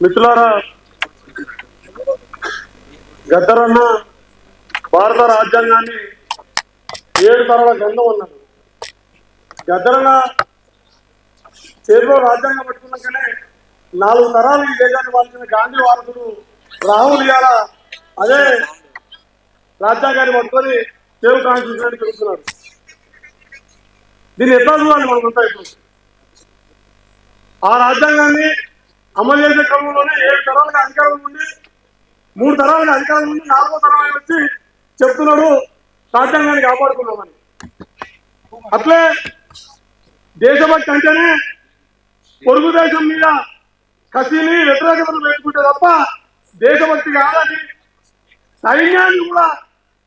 మిత్రులారా గద్దరన్న భారత రాజ్యాంగాన్ని ఏడు తరాల గ్రంథం అన్నాడు గద్దరన్న చేతిలో రాజ్యాంగం పట్టుకున్నాకనే నాలుగు తరాలు ఈ దేశాన్ని వాల్చిన గాంధీ వారసుడు రాహుల్ ఇవాళ అదే రాజ్యాంగాన్ని పట్టుకొని సేవ్ కాన్స్టిట్యూషన్ పిలుస్తున్నారు దీన్ని ఎట్లా చూడాలి మనమంతా ఇప్పుడు? ఆ రాజ్యాంగాన్ని అమలు చేసే క్రమంలోనే ఏడు తరాలుగా అధికారం ఉండి మూడు తరాలుగా అధికారం ఉండి నాలుగో తరం వచ్చి చెప్తున్నాడు రాజ్యాంగాన్ని కాపాడుకున్నామని అట్లే దేశభక్తి అంటేనే పొరుగు దేశం మీద కసిని వ్యతిరేకతను పెట్టుకుంటే తప్ప దేశభక్తి కాదని సైన్యాన్ని కూడా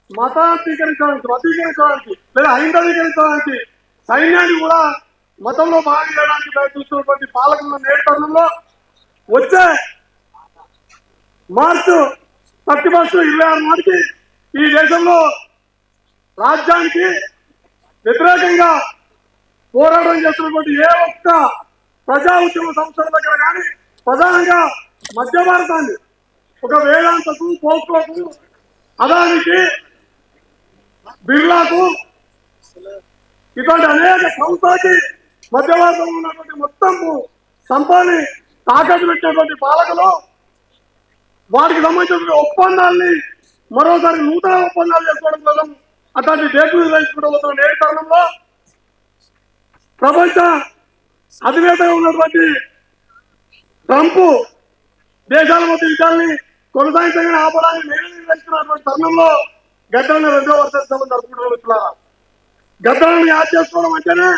మతాంతీకరించడానికి మతీకరించడానికి లేదా హైందవీకరించడానికి సైన్యాన్ని కూడా మతంలో భాగం చేయడానికి ప్రయత్నిస్తున్నటువంటి పాలకుల నేర్పడంలో వచ్చే మార్చు థర్టీ ఫస్ట్ ఇరవై ఆరు నాటికి ఈ దేశంలో రాజ్యానికి వ్యతిరేకంగా పోరాటం చేస్తున్నటువంటి ఏ ఒక్క ప్రజా ఉద్యమ సంస్థల దగ్గర కానీ ప్రధానంగా మధ్య భారతాన్ని ఒక వేదాంతకు పోస్కోకు అదానికి బిర్లాకు ఇటువంటి అనేక సంస్థలకి మధ్య భారతంలో ఉన్నటువంటి మొత్తం సంపదని తాకట్టు పెట్టినటువంటి పాలకులు వాటికి సంబంధించిన ఒప్పందాల్ని మరోసారి నూతన ఒప్పందాలు చేసుకోవడం కోసం అట్లాంటి డేట్లు నిర్వహించుకుంటూ పోతున్న నేటి తరుణంలో ప్రపంచ అధినేతగా ఉన్నటువంటి ట్రంప్ దేశాల మధ్య యుద్ధాన్ని కొనసాగించగానే ఆపడాన్ని నేను నిర్వహిస్తున్నటువంటి తరుణంలో గద్దరన్న రెండో వర్షోత్సవం జరుపుకుంటున్నారు గద్దరాన్ని యాద్ చేసుకోవడం అంటేనే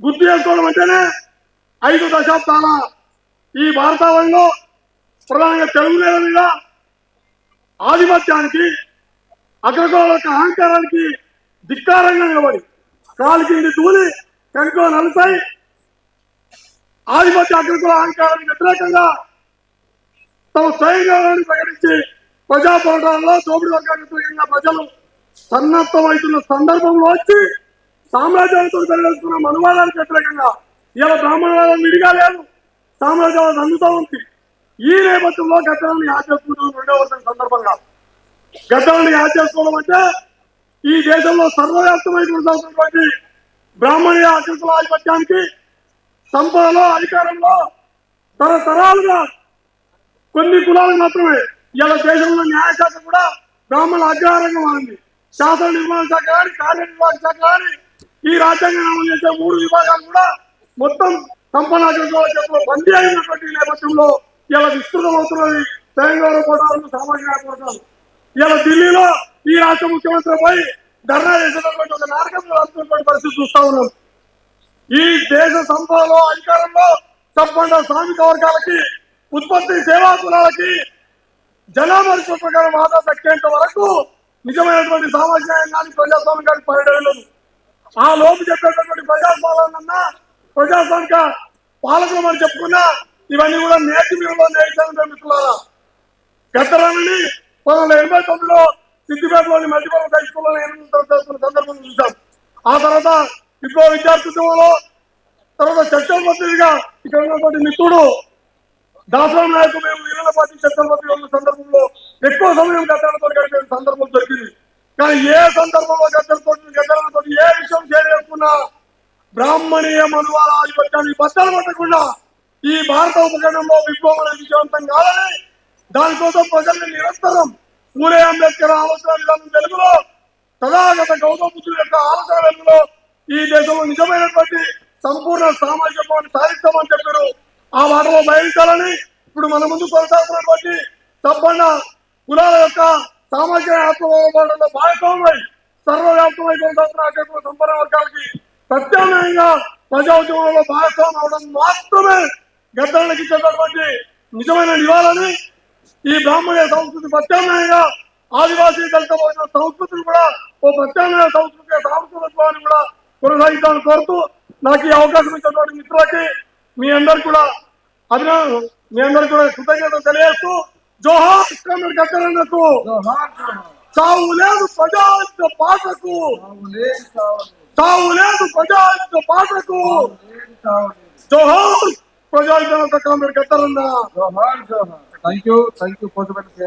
గుర్తు చేసుకోవడం అంటేనే ఐదు దశాబ్దాల ఈ భారతావరణలో ప్రధానంగా తెలుగు నేల మీద ఆధిపత్యానికి అగ్రగోళ యొక్క అహంకారానికి ధిక్కారంగా నిలబడి కాలు కింది తూలి కంట్లో నలుతాయి ఆధిపత్య అగ్రగోళ అహంకారానికి వ్యతిరేకంగా తమ స్వయంగా ప్రకటించి ప్రజా పోరాటాల్లో దోపిడి వర్గానికి వ్యతిరేకంగా ప్రజలు సన్నద్ధమవుతున్న సందర్భంలో వచ్చి సామ్రాజ్యాలతో తెలియజేస్తున్న మనువాదానికి వ్యతిరేకంగా ఇలా బ్రాహ్మణవాదం విడిగా లేదు. సామ్రాజ్యాలు అందుతూ ఉంది. ఈ నేపథ్యంలో గద్దాలను యాద్ చేసుకుంటున్న రెండవ సందర్భంగా. గద్దాలను యాద్ చేసుకోవడం అంటే ఈ దేశంలో సర్వవ్యాప్తమై కొనసాగుతున్నటువంటి బ్రాహ్మణీయ అగ్రకుల ఆధిపత్యానికి సంపదలో అధికారంలో తరతరాలుగా కొన్ని కులాలకు మాత్రమే. ఇలా దేశంలో న్యాయశాఖ కూడా బ్రాహ్మణుల అగ్రహారంగా మారింది. శాసన నిర్మాణ శాఖ కానీ కార్యనిర్వాహక శాఖ కానీ ఈ రాజ్యాంగం అమలు చేసే మూడు విభాగాలు కూడా మొత్తం సంపన్న బందీ అయినటువంటి నేపథ్యంలో ఇలా విస్తృతమవుతున్నది తెలంగాణ పోరాటాలు సామాజిక పోరాటాలు ఇలా ఢిల్లీలో ఈ రాష్ట్ర ముఖ్యమంత్రిపై ధర్నా చేసేటటువంటి ఒక నాటకం నడుస్తున్నటువంటి పరిస్థితి చూస్తా ఉన్నాం. ఈ దేశ సంపదలో అధికారంలో సంపన్న శ్రామిక వర్గాలకి ఉత్పత్తి సేవా కులాలకి జనాభా ప్రకారం ఆదా దక్కేంత వరకు నిజమైనటువంటి సామాజిక న్యాయం కానీ ప్రజాస్వామ్యానికి పడలేదు ఆ లోపు చెప్పేటటువంటి ప్రజాస్వామ్యాన్న ప్రజాస్వామిక పాలకులు మనం చెప్పుకున్నా ఇవన్నీ కూడా నేటి మీద నేర్చాలని మిత్రులారా. గతరాన్ని పంతొమ్మిది వందల ఎనభై తొమ్మిదిలో సిద్దిపేటలోని మల్టీపర్పస్ హై స్కూల్లో సందర్భం చూసాం ఆ తర్వాత ఇప్పుడు విద్యార్థి తర్వాత చర్చల మంత్రిగా ఇక్కడ ఉన్నటువంటి మిత్రుడు దాసరాం నాయకు మేము వీరుల పార్టీ చర్చల మంత్రి ఉన్న సందర్భంలో ఎక్కువ సమయం గద్దలతో గడిపే సందర్భం దొరికింది. కానీ ఏ సందర్భంలో గద్దలతో గద్దలతో ఏ విషయం షేర్ చేసుకున్నా బ్రాహ్మణీయ మనువాల కానీ బట్టలు పట్టకుండా ఈ భారత ఉపఖండంలో విప్లవం విజయవంతం కాదని దానికోసం ప్రజల్ని నిరంతరం పూరే అంబేద్కర్ ఆలోచన విధానం తెలుగులో తథాగత గౌతమ బుద్ధుడు యొక్క ఆలోచన వెలుగులో ఈ దేశంలో నిజమైనటువంటి సంపూర్ణ సామాజిక సాధిస్తామని చెప్పారు. ఆ మాటలో బయలుచాలని ఇప్పుడు మన ముందు కొనసాగుతున్నటువంటి సంపన్న కులాల యొక్క సామాజిక ఆత్మహోమంలో భాగస్వామై సర్వవ్యాప్తమై కొనసాగుతున్న అక్కడ సంపన్న వర్గాలకి ప్రత్యామ్నాయంగా ప్రజా ఉద్యమంలో భాగస్వామ్యం అవడం మాత్రమే గద్దలకి ఇచ్చేటటువంటి నిజమైన నివాళని ఈ బ్రాహ్మణ సంస్కృతి ప్రత్యామ్నాయంగా ఆదివాసీ దళిత సంస్కృతిని కూడా ఓ ప్రత్యామ్నాయ సంస్కృతి సాంస్కృతిత్వాన్ని కూడా కొనసాగించాలని కోరుతూ నాకు ఈ అవకాశం ఇచ్చినటువంటి మిత్రులకి మీ అందరు కూడా అభినందన మీ అందరు కూడా కృతజ్ఞతలు తెలియజేస్తూ జోహార్ గద్దరన్నకు సావు లేదు ప్రజాయుద్ధ పాటకు. సావు లేదు ప్రజాయుద్ధ పాటకు. జోహార్ ప్రజాహిత కామ్రేడ్ గద్దరన్న జోహార్ జోహార్ thank you thank you Pothupalli